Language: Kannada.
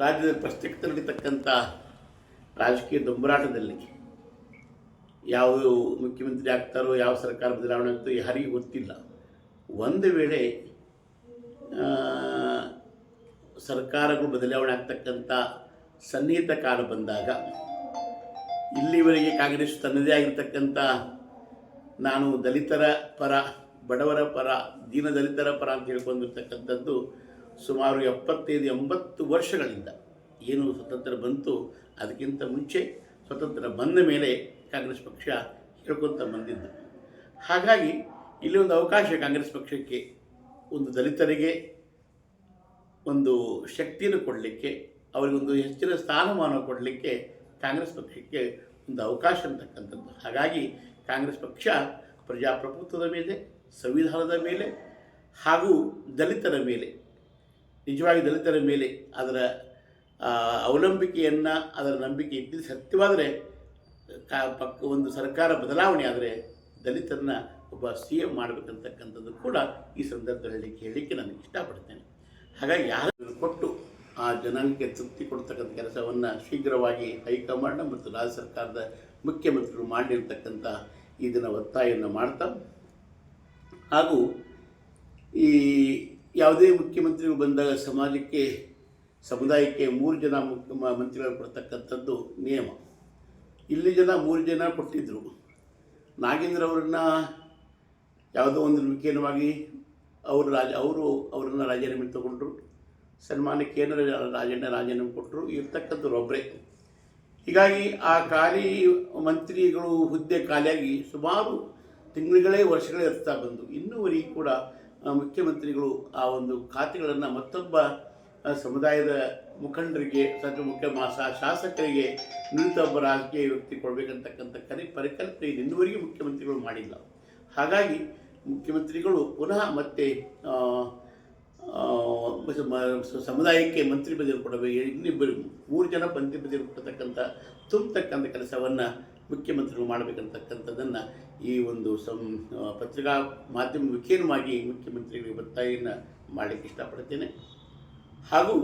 ರಾಜ್ಯದಲ್ಲಿ ಪ್ರಸ್ತುತ ನಡೀತಕ್ಕಂಥ ರಾಜಕೀಯ ದುಂಬರಾಟದಲ್ಲಿ ಯಾವ ಮುಖ್ಯಮಂತ್ರಿ ಆಗ್ತಾರೋ, ಯಾವ ಸರ್ಕಾರ ಬದಲಾವಣೆ ಆಗ್ತೋ ಯಾರಿಗೂ ಗೊತ್ತಿಲ್ಲ. ಒಂದು ವೇಳೆ ಸರ್ಕಾರಗಳು ಬದಲಾವಣೆ ಆಗ್ತಕ್ಕಂಥ ಸನ್ನಿಹಿತ ಕಾಲ ಬಂದಾಗ, ಇಲ್ಲಿವರೆಗೆ ಕಾಂಗ್ರೆಸ್ ತನ್ನದೇ ಆಗಿರ್ತಕ್ಕಂಥ ನಾನು ದಲಿತರ ಪರ, ಬಡವರ ಪರ, ದೀನ ದಲಿತರ ಪರ ಅಂತ ಹೇಳ್ಕೊಂಡಿರ್ತಕ್ಕಂಥದ್ದು ಸುಮಾರು ಎಪ್ಪತ್ತೈದು, ಎಂಬತ್ತು ವರ್ಷಗಳಿಂದ ಏನು ಸ್ವತಂತ್ರ ಬಂತು. ಅದಕ್ಕಿಂತ ಮುಂಚೆ ಸ್ವತಂತ್ರ ಬಂದ ಮೇಲೆ ಕಾಂಗ್ರೆಸ್ ಪಕ್ಷ ಹೇಳ್ಕೊತ ಬಂದಿದ್ದು. ಹಾಗಾಗಿ ಇಲ್ಲಿ ಒಂದು ಅವಕಾಶ ಕಾಂಗ್ರೆಸ್ ಪಕ್ಷಕ್ಕೆ, ಒಂದು ದಲಿತರಿಗೆ, ಒಂದು ಶಕ್ತಿಯನ್ನು ಕೊಡಲಿಕ್ಕೆ, ಅವರಿಗೊಂದು ಹೆಚ್ಚಿನ ಸ್ಥಾನಮಾನ ಕೊಡಲಿಕ್ಕೆ ಕಾಂಗ್ರೆಸ್ ಪಕ್ಷಕ್ಕೆ ಒಂದು ಅವಕಾಶ ಅಂತಕ್ಕಂಥದ್ದು. ಹಾಗಾಗಿ ಕಾಂಗ್ರೆಸ್ ಪಕ್ಷ ಪ್ರಜಾಪ್ರಭುತ್ವದ ಮೇಲೆ, ಸಂವಿಧಾನದ ಮೇಲೆ ಹಾಗೂ ದಲಿತರ ಮೇಲೆ ನಿಜವಾಗಿ ದಲಿತರ ಮೇಲೆ ಅದರ ಅವಲಂಬಿಕೆಯನ್ನು ಅದರ ನಂಬಿಕೆ ಇದ್ದಿದ್ದು ಸತ್ಯವಾದರೆ ಪಕ್ಕ ಒಂದು ಸರ್ಕಾರ ಬದಲಾವಣೆ ಆದರೆ ದಲಿತರನ್ನ ಒಬ್ಬ ಸಿ ಎಂ ಮಾಡಬೇಕಂತಕ್ಕಂಥದ್ದು ಕೂಡ ಈ ಸಂದರ್ಭದಲ್ಲಿ ಹೇಳಲಿಕ್ಕೆ ನಾನು ಇಷ್ಟಪಡ್ತೇನೆ. ಹಾಗಾಗಿ ಯಾರು ಕೊಟ್ಟು ಆ ಜನಾಂಗಕ್ಕೆ ತೃಪ್ತಿ ಕೊಡ್ತಕ್ಕಂಥ ಕೆಲಸವನ್ನು ಶೀಘ್ರವಾಗಿ ಹೈಕಮಾಂಡ್ ಮತ್ತು ರಾಜ್ಯ ಸರ್ಕಾರದ ಮುಖ್ಯಮಂತ್ರಿಗಳು ಮಾಡಿರ್ತಕ್ಕಂಥ ಇದನ್ನು ಒತ್ತಾಯವನ್ನು ಮಾಡ್ತಾ, ಹಾಗೂ ಈ ಯಾವುದೇ ಮುಖ್ಯಮಂತ್ರಿಗಳು ಬಂದಾಗ ಸಮಾಜಕ್ಕೆ, ಸಮುದಾಯಕ್ಕೆ ಮೂರು ಜನ ಮುಖ್ಯ ಮಂತ್ರಿಗಳು ಕೊಡ್ತಕ್ಕಂಥದ್ದು ನಿಯಮ. ಇಲ್ಲಿ ಜನ ಮೂರು ಜನ ಕೊಟ್ಟಿದ್ದರು ನಾಗೇಂದ್ರ ಅವರನ್ನು ಯಾವುದೋ ಒಂದು ವಿಕೇನವಾಗಿ ಅವರು ರಾಜ, ಅವರು ಅವರನ್ನು ರಾಜೀನಾಮೆ ತಗೊಂಡ್ರು. ಸನ್ಮಾನಕ್ಕೆ ಏನರ ರಾಜಣ್ಣ ರಾಜೀನಾಮೆ ಕೊಟ್ಟರು ಇರ್ತಕ್ಕಂಥದ್ದು ಒಬ್ಬರೇ ಹೀಗಾಗಿ ಆ ಖಾಲಿ ಮಂತ್ರಿಗಳು ಹುದ್ದೆ ಖಾಲಿಯಾಗಿ ಸುಮಾರು ತಿಂಗಳುಗಳೇ ವರ್ಷಗಳೇ ಇರ್ತಾ ಬಂದು, ಇನ್ನೂವರೆಗೂ ಕೂಡ ಮುಖ್ಯಮಂತ್ರಿಗಳು ಆ ಒಂದು ಖಾತೆಗಳನ್ನು ಮತ್ತೊಬ್ಬ ಸಮುದಾಯದ ಮುಖಂಡರಿಗೆ ಅಥವಾ ಮುಖ್ಯ ಶಾಸಕರಿಗೆ ನುರಿತ ಒಬ್ಬ ರಾಜಕೀಯ ವ್ಯಕ್ತಿ ಕೊಡಬೇಕಂತಕ್ಕಂಥ ಕರೆ, ಪರಿಕಲ್ಪನೆ ಇನ್ನೂವರೆಗೂ ಮುಖ್ಯಮಂತ್ರಿಗಳು ಮಾಡಿಲ್ಲ. ಹಾಗಾಗಿ ಮುಖ್ಯಮಂತ್ರಿಗಳು ಪುನಃ ಮತ್ತು ಸಮುದಾಯಕ್ಕೆ ಮಂತ್ರಿ ಪದವಿ ಕೊಡಬೇಕು. ಇನ್ನಿಬ್ಬರು ಮೂರು ಜನ ಮಂತ್ರಿ ಪದವಿ ಕೊಡ್ತಕ್ಕಂಥ, ತುಂಬತಕ್ಕಂಥ ಕೆಲಸವನ್ನು ಮುಖ್ಯಮಂತ್ರಿಗಳು ಮಾಡಬೇಕಂತಕ್ಕಂಥದ್ದನ್ನು ಈ ಒಂದು ಸಂ ಪತ್ರಿಕಾ ಮಾಧ್ಯಮ ಮುಖೇನವಾಗಿ ಮುಖ್ಯಮಂತ್ರಿಗಳಿಗೆ ಒತ್ತಾಯನ್ನು ಮಾಡಲಿಕ್ಕೆ ಇಷ್ಟಪಡ್ತೇನೆ. ಹಾಗೂ